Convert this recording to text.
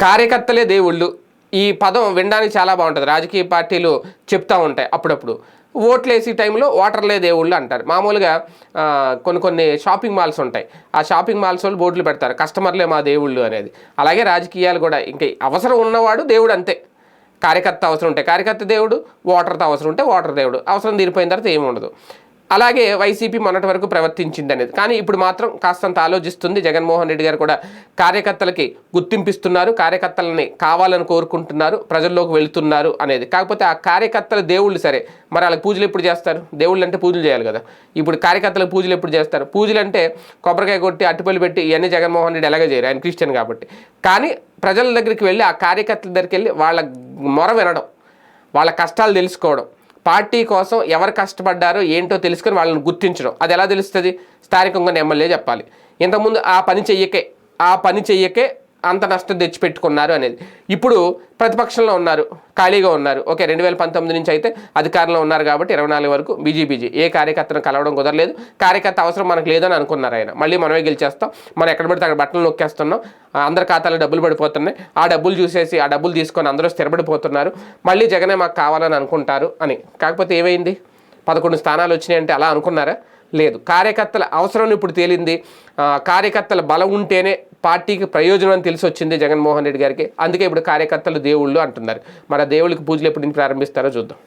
కార్యకర్తలే దేవుళ్ళు. ఈ పదం వినడానికి చాలా బాగుంటుంది. రాజకీయ పార్టీలు చెప్తా ఉంటాయి అప్పుడప్పుడు. ఓట్లు టైంలో ఓటర్లే దేవుళ్ళు అంటారు. మామూలుగా కొన్ని కొన్ని షాపింగ్ మాల్స్ ఉంటాయి. ఆ షాపింగ్ మాల్స్ వాళ్ళు బోర్డులు పెడతారు. కస్టమర్లే మా దేవుళ్ళు అనేది. అలాగే రాజకీయాలు కూడా ఇంకా అవసరం ఉన్నవాడు దేవుడు అంతే. కార్యకర్త అవసరం ఉంటే కార్యకర్త దేవుడు ఓటర్తో అవసరం ఉంటే ఓటర్ దేవుడు. అవసరం తీరిపోయిన తర్వాత ఏమి ఉండదు అలాగే వైసీపీ మొన్నటి వరకు ప్రవర్తించింది అనేది కానీ ఇప్పుడు మాత్రం కాస్తంత ఆలోచిస్తుంది. జగన్మోహన్ రెడ్డి గారు కూడా కార్యకర్తలకి గుర్తింపిస్తున్నారు. కార్యకర్తలని కావాలని కోరుకుంటున్నారు. ప్రజల్లోకి వెళుతున్నారు అనేది. కాకపోతే ఆ కార్యకర్తల దేవుళ్ళు సరే. మరి వాళ్ళకి పూజలు ఎప్పుడు చేస్తారు? దేవుళ్ళు అంటే పూజలు చేయాలి కదా. ఇప్పుడు కార్యకర్తలకు పూజలు ఎప్పుడు చేస్తారు? పూజలు అంటే కొబ్బరికాయ కొట్టి అట్టుపల్లి పెట్టి ఇవన్నీ జగన్మోహన్ రెడ్డి ఎలాగ చేయరు. ఆయన క్రిస్టియన్ కాబట్టి. కానీ ప్రజల దగ్గరికి వెళ్ళి ఆ కార్యకర్తల దగ్గరికి వెళ్ళి వాళ్ళ మొర వినడం వాళ్ళ కష్టాలు తెలుసుకోవడం పార్టీ కోసం ఎవరు కష్టపడ్డారో ఏంటో తెలుసుకొని వాళ్ళని గుర్తించడం. అది ఎలా తెలుస్తుంది? స్థానికంగా ఎమ్మెల్యే చెప్పాలి. ఇంతకుముందు ఆ పని చెయ్యకే ఆ పని చెయ్యకే అంత నష్టం తెచ్చిపెట్టుకున్నారు అనేది. ఇప్పుడు ప్రతిపక్షంలో ఉన్నారు ఖాళీగా ఉన్నారు. ఓకే రెండు వేల పంతొమ్మిది నుంచి అయితే అధికారంలో ఉన్నారు కాబట్టి ఇరవై నాలుగు వరకు బీజేపీజీ. ఏ కార్యకర్తను కలవడం కుదరలేదు. కార్యకర్త అవసరం మనకు లేదని అనుకున్నారు ఆయన. మళ్ళీ మనమే గెలిచేస్తాం. మనం ఎక్కడ పడితే అక్కడ బట్టలు నొక్కేస్తున్నాం. ఆ, అందరి ఖాతాలో డబ్బులు పడిపోతున్నాయి. ఆ డబ్బులు చూసేసి ఆ డబ్బులు తీసుకొని అందరూ స్థిరపడిపోతున్నారు. మళ్ళీ జగనే మాకు కావాలని అనుకుంటారు అని. కాకపోతే ఏమైంది? పదకొండు స్థానాలు వచ్చినాయంటే అలా అనుకున్నారా? లేదు. కార్యకర్తల అవసరం ఇప్పుడు తేలింది. కార్యకర్తల బలం ఉంటేనే పార్టీకి ప్రయోజనం అని తెలిసి వచ్చింది జగన్మోహన్ రెడ్డి గారికి. అందుకే ఇప్పుడు కార్యకర్తలు దేవుళ్ళు అంటున్నారు. మరి దేవుళ్ళకి పూజలు ఎప్పుడు నుంచి ప్రారంభిస్తారో చూద్దాం.